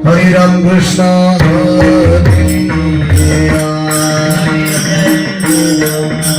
Hari Ram Krishna Hare Hare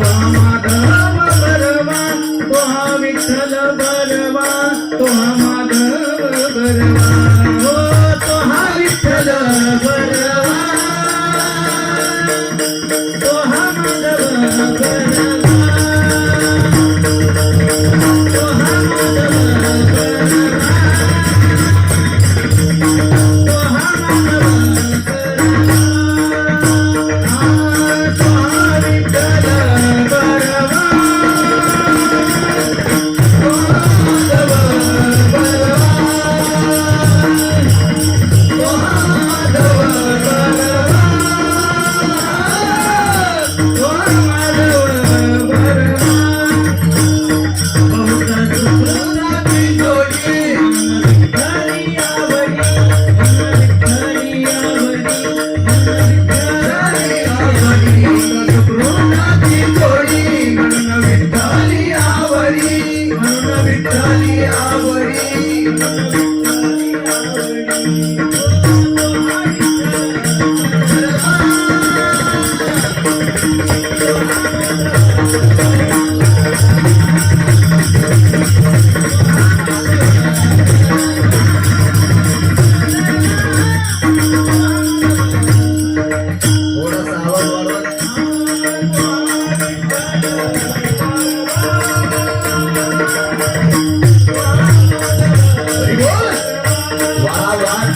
परवा माधव परवा तोहा विठ्ठल परवा तोहा माधव परवा हो तोहा विठ्ठल परवा तोहा माधव परवा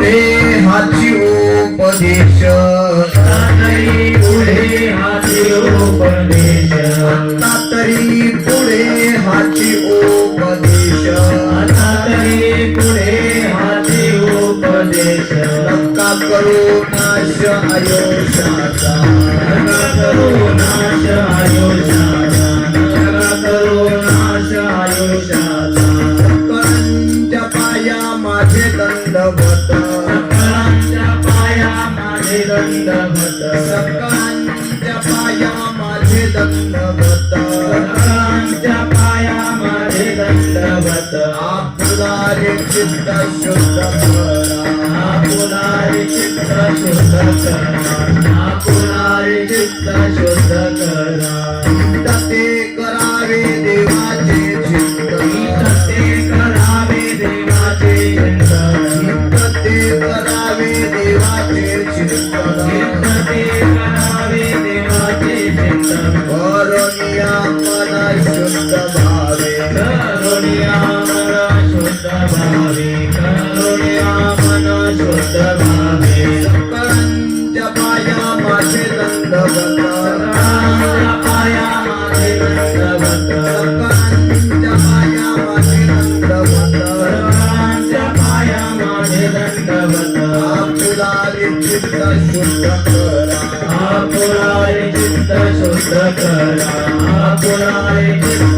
Hey! उपदेश आता पुढे हाती उपदेश आता तरी पुढे हाती उपदेश. आता तरी पुढे हाती उपदेश. नका करू नाश आयुष्याचा नका करू नाश आयुष्याचा नका करू नाश आयुष्याचा सकळांच्या पाया माझे दंडवत. सकळांच्या पाया माझे दंडवत. रे चित्त शुद्ध करा. आपुलारी चित्त शुद्ध करा. चित्त शुद्ध करा. शुद्ध भावे करुणिया मन शुद्ध भावे करुणिया मन शुद्ध भावे सकळांच्या पाया माझे दंडवत सकळांच्या पाया माझे दंडवत सकळांच्या पाया माझे दंडवत सर्वांच्या पाया माझे दंडवत आपला चित्त शुद्ध करा आपुलाय चित्त शुद्ध करा आपुलाय चित्त